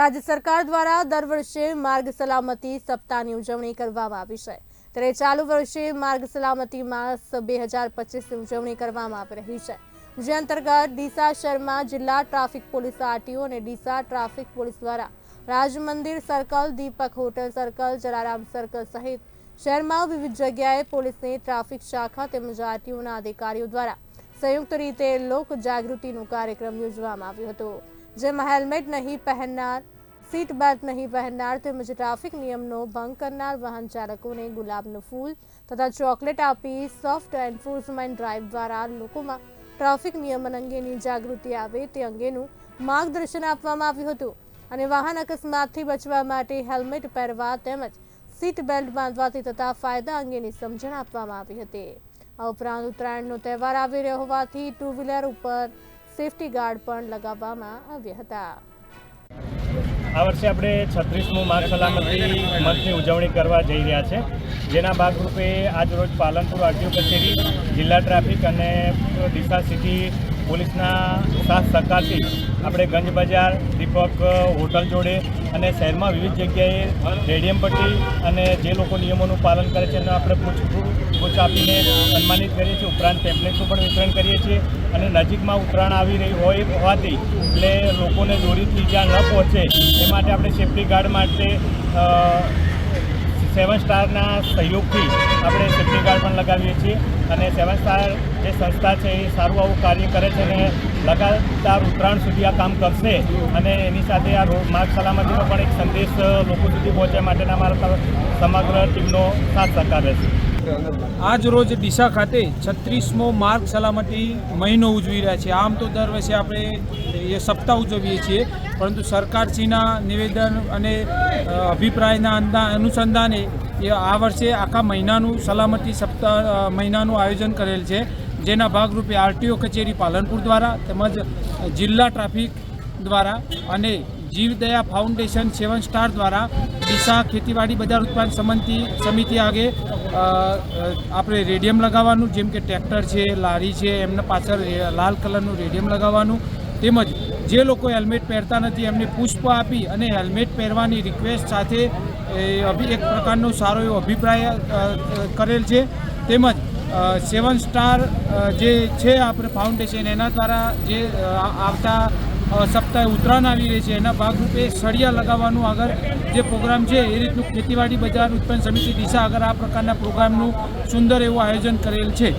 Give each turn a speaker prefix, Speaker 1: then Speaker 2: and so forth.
Speaker 1: રાજ્ય સરકાર દ્વારા દર વર્ષે માર્ગ સલામતી સપ્તાહની ઉજવણી કરવામાં આવી છે. ત્યારે ચાલુ વર્ષે માર્ગ સલામતી માસ બે હજાર પચીસની ઉજવણી કરવામાં આવી રહી છે. જે અંતર્ગત ડીસા શહેરમાં જિલ્લા ટ્રાફિક પોલીસ આરટીઓ અને ડીસા ટ્રાફિક પોલીસ દ્વારા Rajmandir circle, Deepak hotel circle, Jalaram circle સહિત શહેરમાં વિવિધ જગ્યાએ પોલીસની ટ્રાફિક શાખા તેમજ આરટીઓના અધિકારીઓ દ્વારા સંયુક્ત રીતે લોક જાગૃતિનો કાર્યક્રમ યોજવામાં આવ્યો હતો. જેમાં હેલ્મેટ નહીં પહેરનાર સીટ બેલ્ટ નહીં પહેરનાર તેમજ ટ્રાફિક નિયમનો ભંગ કરનાર વાહન ચાલકોને ગુલાબનું ફૂલ તથા ચોકલેટ આપી સોફ્ટ એન્ફોર્સમેન્ટ ડ્રાઈવ દ્વારા લોકોમાં ટ્રાફિક નિયમન અંગેની જાગૃતિ આવે તે અંગેનું માર્ગદર્શન આપવામાં આવ્યું હતું. અને વાહન અકસ્માતથી બચવા માટે હેલ્મેટ પહેરવા તેમજ સીટ બેલ્ટ બાંધવાથી થતા ફાયદા અંગેની સમજણ આપવામાં આવી હતી. આ ઉપરાંત ઉત્તરાયણનો તહેવાર આવી રહ્યો હોવાથી ટુ વ્હીલર ઉપર સેફટી ગાર્ડ પણ લગાવવામાં આવ્યા હતા.
Speaker 2: આ વર્ષે આપણે છત્રીસમું માર્ગ સલામતી મંથની ઉજવણી કરવા જઈ રહ્યા છે. જેના ભાગરૂપે આજરોજ પાલનપુર આરટીઓ કચેરી, જિલ્લા ટ્રાફિક અને ડીસા સિટી પોલીસના સાથ સહકારથી આપણે ગંજ બજાર, દીપક હોટલ જોડે અને શહેરમાં વિવિધ જગ્યાએ રેડિયમ પટ્ટી અને જે લોકો નિયમોનું પાલન કરે છે એનું આપણે પૂછ પૂછ આપીને સન્માનિત કરીએ છીએ. ઉપરાંત ટેમ્પલેટનું પણ વિતરણ કરીએ છીએ અને નજીકમાં ઉત્તરાયણ આવી રહી હોય હોવાથી એટલે લોકોને દોરીથી જ્યાં ન પહોંચે એ માટે આપણે સેફ્ટી ગાર્ડ માટે સેવન સ્ટારના સહયોગથી આપણે સેફ્ટી ગાર્ડ પણ લગાવીએ છીએ અને સેવન સ્ટાર જે સંસ્થા છે એ સારું આવું કાર્ય કરે છે અને લગાતાર ઉત્તરાયણ સુધી આ કામ કરશે અને એની સાથે આ રોડ માર્ગ સલામતીનો પણ એક સંદેશ લોકો સુધી પહોંચે માટેના તરફ સમગ્ર ટીમનો સાથ સહકાર રહેશે.
Speaker 3: આજ રોજ ડીસા ખાતે છત્રીસમો માર્ગ સલામતી મહિનો ઉજવી રહ્યા છીએ આમ તો દર વર્ષે આપણે એ સપ્તાહ ઉજવીએ છીએ, પરંતુ સરકારશ્રીના નિવેદન અને અભિપ્રાયના અનુસંધાને એ આ વર્ષે આખા મહિનાનું સલામતી સપ્તાહ મહિનાનું આયોજન કરેલ છે. જેના ભાગરૂપે આરટીઓ કચેરી પાલનપુર દ્વારા તેમજ જિલ્લા ટ્રાફિક દ્વારા અને જીવદયા ફાઉન્ડેશન સેવન સ્ટાર દ્વારા ડીસા ખેતીવાડી બજાર ઉત્પાદન સમિતિ સમિતિ આગે આપણે રેડિયમ લગાવવાનું, જેમ કે ટ્રેક્ટર છે, લારી છે, એમના પાછળ લાલ કલરનું રેડિયમ લગાવવાનું, તેમજ જે લોકો હેલ્મેટ પહેરતા નથી, એમને પુષ્પ આપી અને હેલ્મેટ પહેરવાની રિક્વેસ્ટ સાથે એક પ્રકારનો સારો એવો અભિપ્રાય કરેલ છે. તેમજ સેવન સ્ટાર જે છે આપણે ફાઉન્ડેશન, એના દ્વારા જે આવતા સપ્તાહે ઉત્તરાયણ આવી રહી છે. એના ભાગરૂપે સળિયા લગાવવાનું આગળ જે પ્રોગ્રામ છે, એ રીતનું ખેતીવાડી બજાર ઉત્પન્ન સમિતિ દિશા આગળ આ પ્રકારના પ્રોગ્રામનું સુંદર એવું આયોજન કરેલ છે.